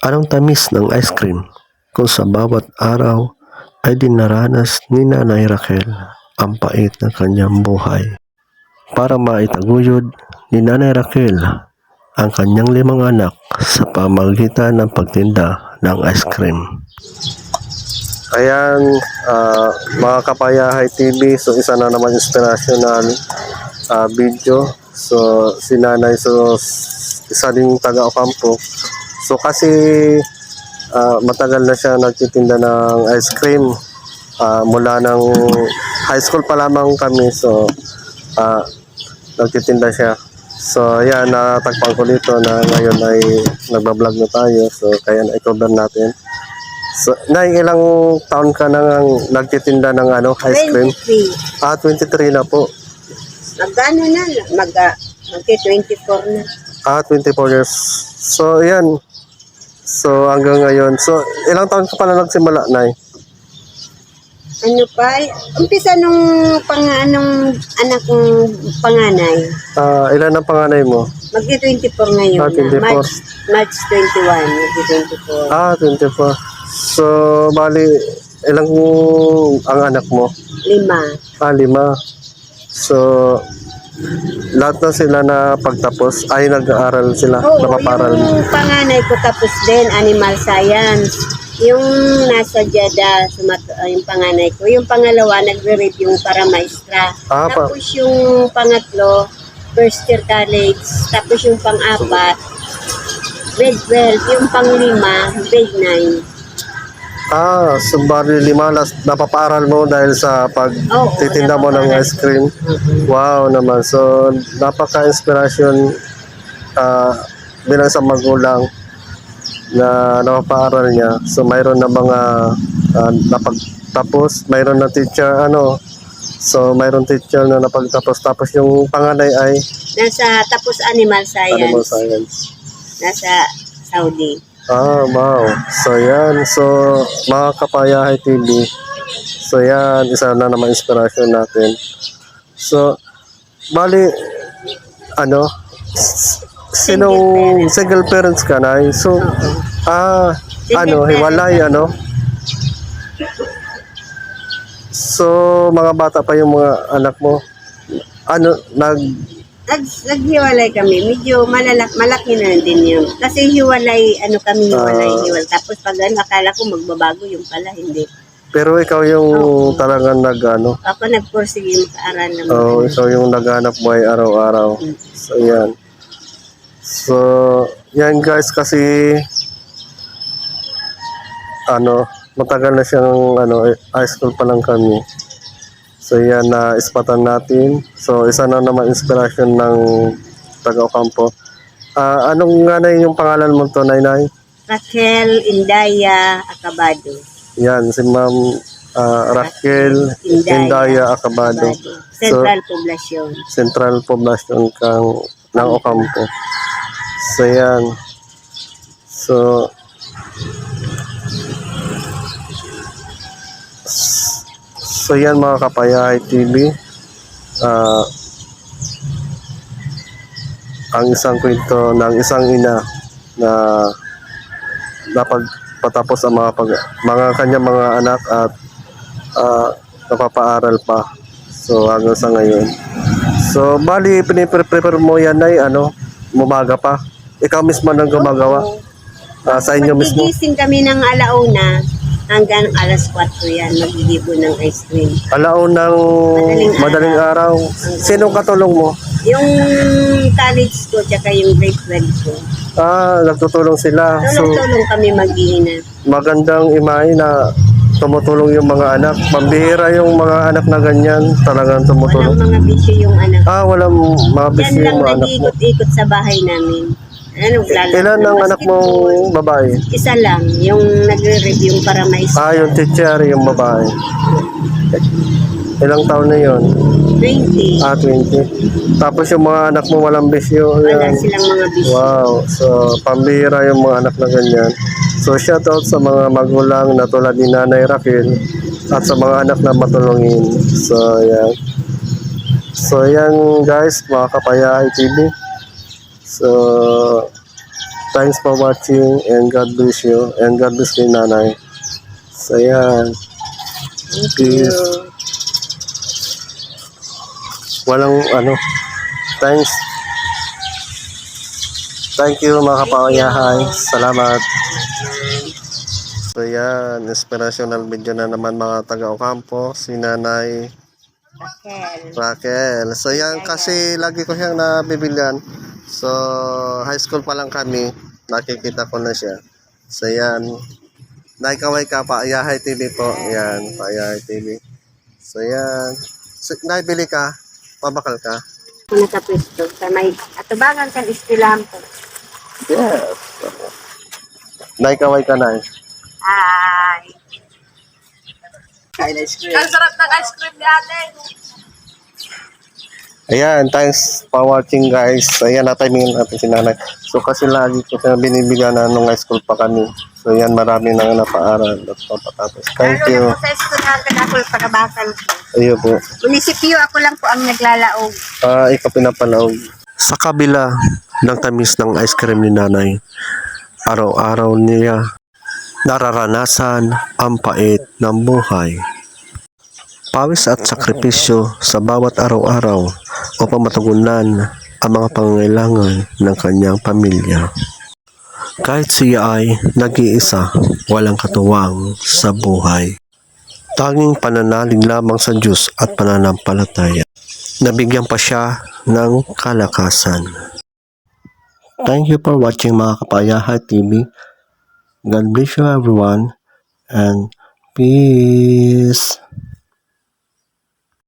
Anong tamis ng ice cream kung sa bawat araw ay dinaranas ni Nanay Raquel ang pait ng kanyang buhay. Para maitaguyod ni Nanay Raquel ang kanyang limang anak sa pamagitan ng pagtinda ng ice cream. Ayan, ah, mga Kapayahay TV, so isa na naman inspirational ah, video. So, si Nanay, so isa ding taga-Ocampo. So, kasi ah, matagal na siya nagtitinda ng ice cream. Ah, mula ng high school pa lamang kami. So, ah, nagtitinda siya. So, ayan, natagpan ko dito na ngayon ay nagbablog na tayo. So, kaya na-cover natin. So, Nay, ilang taon ka nang nagtitinda ng ano, ice cream? 23. Ah, 23 na po. Magkano na? Mag, ah, magki-24 na. Ah, 24 years. So, yan. So, hanggang ngayon. So, ilang taon ka pala nagsimula, Nay? Ano pa? Umpisa nung pang anong anak kong panganay. Ah, ilan ang panganay mo? Magki-24 ngayon Ah, 24. na. March, March 21. Magki-24. Ah, 24. So, bali, ilang ang anak mo? Lima. Ah, lima. So, lahat na sila na pagtapos ay nag-aaral sila, Oo, napaparal. yung panganay ko tapos din, animal science. Yung nasa Jeddah, sumat ah, yung panganay ko. Yung pangalawa, nagre-review para maestra. Ah, pa- Tapos yung pangatlo, first year college. Tapos yung pang-apat, grade 12. Yung panglima, grade 9. Ah, so bali lima las napapaaral mo dahil sa pagtitinda mo ng ice cream. Wow naman. So, napaka-inspirasyon ah, bilang sa magulang na napapaaral niya. So, mayroon na mga ah, napagtapos, mayroon na teacher, ano, so mayroon teacher na napagtapos. Tapos yung panganay ay Nasa, tapos animal science. animal science. Nasa Saudi. Ah, wow. So, yan. So, mga Kapayahay TV. So, yan. Isa na naman inspirasyon natin. So, bali, ano, sinong single parents ka na? So, ah, ano, hiwalay, ano? So, mga bata pa yung mga anak mo. Ano, nag, Nag, naghiwalay kami. Medyo malalak, malaki na din yun. Kasi hiwalay, ano kami, hiwalay, Ah. hiwalay. Tapos pag ano, akala ko magbabago yung pala, hindi. pero ikaw yung talagang nag, ano, Ako nagpursige makaaral naman. Oo, ikaw yung naghanap buhay araw-araw. So, yan. So, yan guys kasi ano, matagal na siyang ano, high school pa lang kami. So, yan na ispatan natin. So, isa na naman inspiration ng taga Ocampo. Ah, anong nga na yung pangalan mo to, Nainay? Raquel Indaya Acabado. Yan, si Ma'am ah, Raquel Indaya Acabado. Central Poblacion. Central Poblacion kang ng Ocampo. So yan. So So yan mga kapayahay TV. Ah ang isang kwento ng isang ina na napagpatapos ang mga pag, mga kanyang mga anak at ah, napapaaral pa. So hanggang sa ngayon. So bali piniprepare mo yan ay ano, mumaga pa. Ikaw mismo nang gumagawa Ah, sa inyo mismo. Magigising kami ng alauna hanggang alas 4 yan. Magigibo ng ice cream. Alaon ng Madaling madaling araw. Sinong katulong mo? Yung college ko, tsaka yung grade 12 ko. Ah, nagtutulong sila. So Tulong-tulong kami mag-iinat. magandang imahe na tumutulong yung mga anak. Pambihira yung mga anak na ganyan. Talagang tumutulong. Walang mga bisyo yung anak. Ah, walang mga Yan bisyo lang yung mga anak mo. nag-iikot-ikot sa bahay namin. Ano, lalaro Ilan ng ang anak mo basketball. babae? Isa lang, yung nagre-review para mais. Ah, yung teacher, yung babae. Ilang taon na yon? 20. Ah, 20. Tapos yung mga anak mo walang bisyo. Wala Yan. silang mga bisyo. Wow. So, pambihira yung mga anak na ganyan. So, shout out sa mga magulang na tulad ni Nanay Raquel at sa mga anak na matulungin. So, yan. So, yan guys, mga Kapayahay TV. So, thanks for watching and God bless you and God bless kay nanay. So yan, Thank Peace. you. walang ano, thanks. Thank you mga kapayahay. Salamat. So yan, inspirational video na naman mga taga Ocampo, si Nanay Raquel. Raquel. So yan kasi lagi ko siyang nabibilyan. So high school pa lang kami, nakikita ko na siya. So yan, naikaway ka pa, Ayahay TV po. Yan, Ayahay TV. So yan, so, naibili ka, pabakal ka. Kung natapos to, sa may atubangan sa istilahan po. Yes. Naikaway ka na eh. Ay. Ang sarap ng ice cream ni ate. Ayan, thanks for watching guys. Ayan, natimingin natin si nanay. So kasi lagi ko siya binibigyan na nung high school pa kami. So yan, marami nang napaaral at papatapos. Thank you. Lalo na po sa eskwelahan ka na ako pagkabakan ko. Ayun po. Munisipyo ako lang po ang naglalaog. Ah, ikaw pinapalaog. Sa kabila ng tamis ng ice cream ni nanay, araw-araw niya nararanasan ang pait ng buhay. Pawis at sakripisyo sa bawat araw-araw upang matugunan ang mga pangangailangan ng kanyang pamilya. Kahit siya ay nag-iisa, walang katuwang sa buhay. Tanging pananalig lamang sa Diyos at pananampalataya nabigyan pa siya ng kalakasan. Thank you for watching mga Kapayaha TV. God bless you everyone and peace.